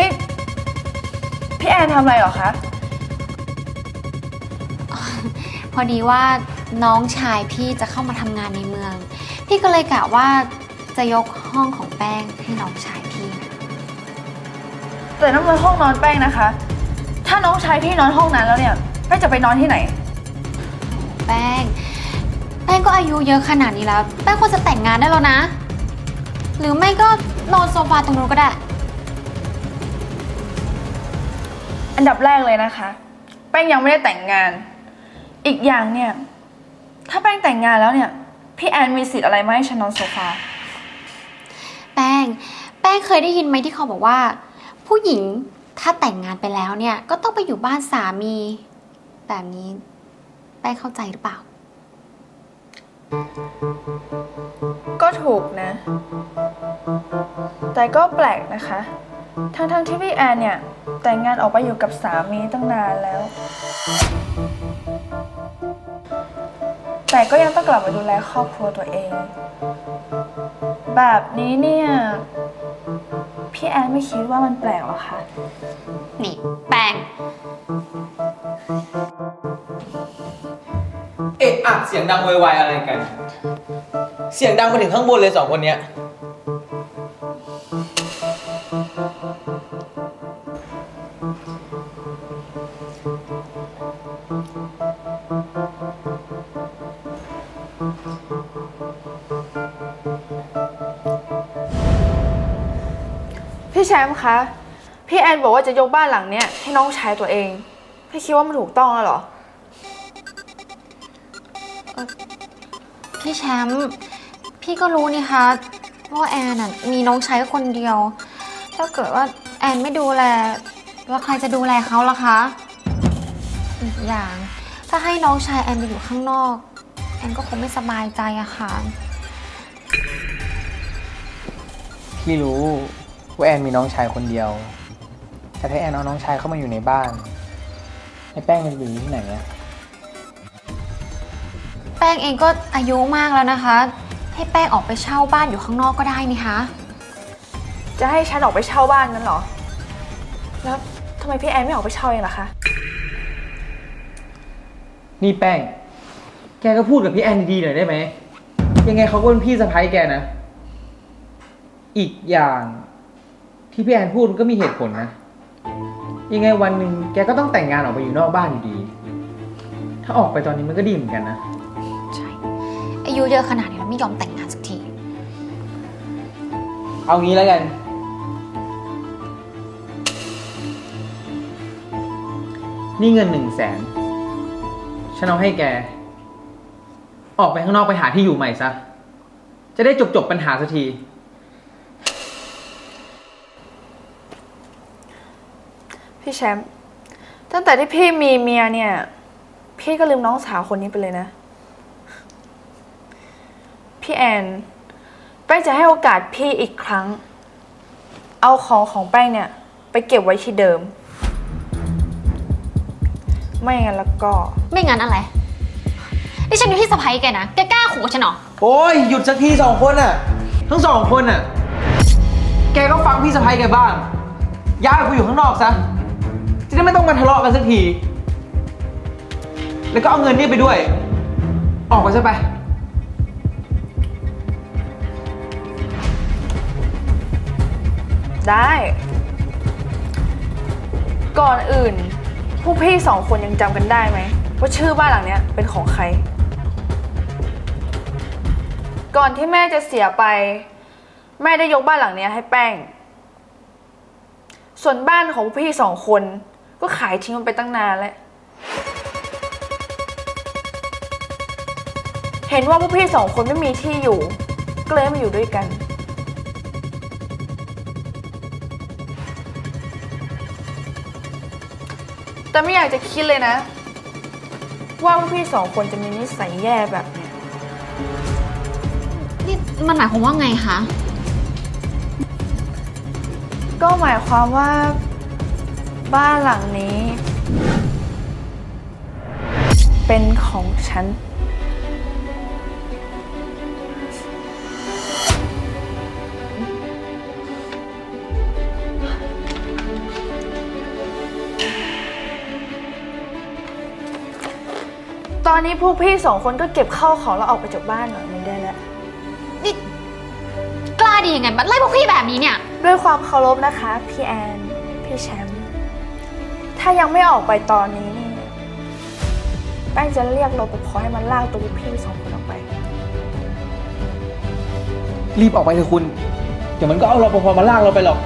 นี่ พี่แอนทำอะไรเหรอคะ พอดีว่าน้องชายพี่จะเข้ามาทำงานในเมือง พี่ก็เลยกะว่าจะยกห้องของแป้งให้น้องชายพี่นะแต่นั่นมันห้องนอนแป้งนะคะ ถ้าน้องชายพี่นอนห้องนั้นแล้วเนี่ยแป้งจะไปนอนที่ไหน แป้ง แป้งก็อายุเยอะขนาดนี้แล้ว แป้งควรจะแต่งงานได้แล้วนะ หรือไม่ก็นอนโซฟาตรงนู้นก็ได้ อันดับแรกเลยนะคะ แป้งยังไม่ได้แต่งงาน อีกอย่างเนี่ย ถ้าแป้งแต่งงานแล้วเนี่ย พี่แอนมีสิทธิ์อะไรมาให้ฉันนอนโซฟา แป้ง แป้งเคยได้ยินไหมที่เขาบอกว่า ผู้หญิงถ้าแต่งงานไปแล้วเนี่ย ก็ต้องไปอยู่บ้านสามี แบบนี้ แป้งเข้าใจหรือเปล่า ก็ถูกนะ แต่ก็แปลกนะคะ ทั้งๆที่พี่แอนเนี่ย แต่งงานออกไปอยู่กับสามีตั้งนานแล้ว แต่ก็ยังต้องกลับมาดูแลครอบครัวตัวเอง แบบนี้เนี่ย พี่แอนไม่คิดว่ามันแปลกหรอคะนี่แป้งเอะอะเสียงดังโวยวายอะไรกัน เสียงดังมาถึงข้างบนเลยสองคนเนี้ย พี่แชมป์คะ พี่แอนบอกว่าจะยกบ้านหลังเนี้ยให้น้องชายตัวเอง พี่คิดว่ามันถูกต้องแล้วเหรอ พี่แชมป์พี่ก็รู้นี่คะว่าแอนน่ะมีน้องชายแค่คนเดียว ถ้าเกิดว่าแอนไม่ดูแล แล้วใครจะดูแลเขาล่ะคะ อีกอย่าง ถ้าให้น้องชายแอนไปอยู่ข้างนอก นก็คงไม่สบายใจอะค่ะ พี่รู้ว่าแอนมีน้องชายคนเดียว แต่ถ้าแอนเอาน้องชายเข้ามาอยู่ในบ้านให้แป้งมันอยู่ที่ไหนอะแป้งเองก็อายุมากแล้วนะคะ ให้แป้งออกไปเช่าบ้านอยู่ข้างนอกก็ได้นี่คะ จะให้ฉันออกไปเช่าบ้านนั้นเหรอ แล้วทำไมพี่แอนไม่ออกไปเช่าเองล่ะคะ นี่แป้ง แกก็พูดกับพี่แอนดีๆหน่อยได้ไหม ยังไงเขาก็เป็นพี่สะพ้ายแกนะ อีกอย่างที่พี่แอนพูดมันก็มีเหตุผลนะ ยังไงวันหนึ่งแกก็ต้องแต่งงานออกไปอยู่นอกบ้านอยู่ดี ถ้าออกไปตอนนี้มันก็ดีเหมือนกันนะ ใช่ อายุเยอะขนาดนี้แล้วไม่ยอมแต่งงานสักที เอางี้แล้วกัน นี่เงินหนึ่งแสน ฉันเอาให้แก ออกไปข้างนอกไปหาที่อยู่ใหม่ซะ จะได้จบจบๆปัญหาสักที พี่แชมป์ตั้งแต่ที่พี่มีเมียเนี่ย พี่ก็ลืมน้องสาวคนนี้ไปเลยนะ พี่แอนแป้งจะให้โอกาสพี่อีกครั้ง เอาของของแป้งเนี่ย ไปเก็บไว้ที่เดิม ไม่งั้นแล้วก็ ไม่งั้นอะไร นี่ฉันอยู่ที่สะพ้ายแกนะ แกกล้าขู่ฉันเหรอ โอ้ยหยุดสักทีสองคนอะ ทั้งสองคนอะ แกก็ฟังพี่สะพ้ายแกบ้าง ย้ายไปอยู่ข้างนอกซะ จะได้ไม่ต้องมาทะเลาะกันสักที แล้วก็เอาเงินนี่ไปด้วย ออกไปซะไป ได้ ก่อนอื่น พวกพี่สองคนยังจำกันได้ไหมว่าชื่อบ้านหลังเนี้ยเป็นของใคร ก่อนที่แม่จะเสียไป แม่ได้ยกบ้านหลังเนี้ยให้แป้ง ส่วนบ้านของพวกพี่สองคน ก็ขายทิ้งมันไปตั้งนานแล้ว เห็นว่าพวกพี่สองคนไม่มีที่อยู่ ก็เลยมาอยู่ด้วยกัน แต่ไม่อยากจะคิดเลยนะ ว่าพวกพี่สองคนจะมีนิสัยแย่แบบนี้ มันหมายความว่าไงคะ ก็หมายความว่า บ้านหลังนี้ เป็นของฉัน ตอนนี้พวกพี่สองคนก็เก็บข้าวของแล้วออกไปจากบ้านหน่อยไม่ได้ ดียังไงมาไล่พวกพี่แบบนี้เนี่ย ด้วยความเคารพนะคะ พี่แอน พี่แชมป์ถ้ายังไม่ออกไปตอนนี้เนี่ยแป้งจะเรียกรปภให้มันลากตัวพี่สองคนออกไป รีบออกไปเถอะคุณ เดี๋ยวมันก็เอารปภมาลากเราไปหรอก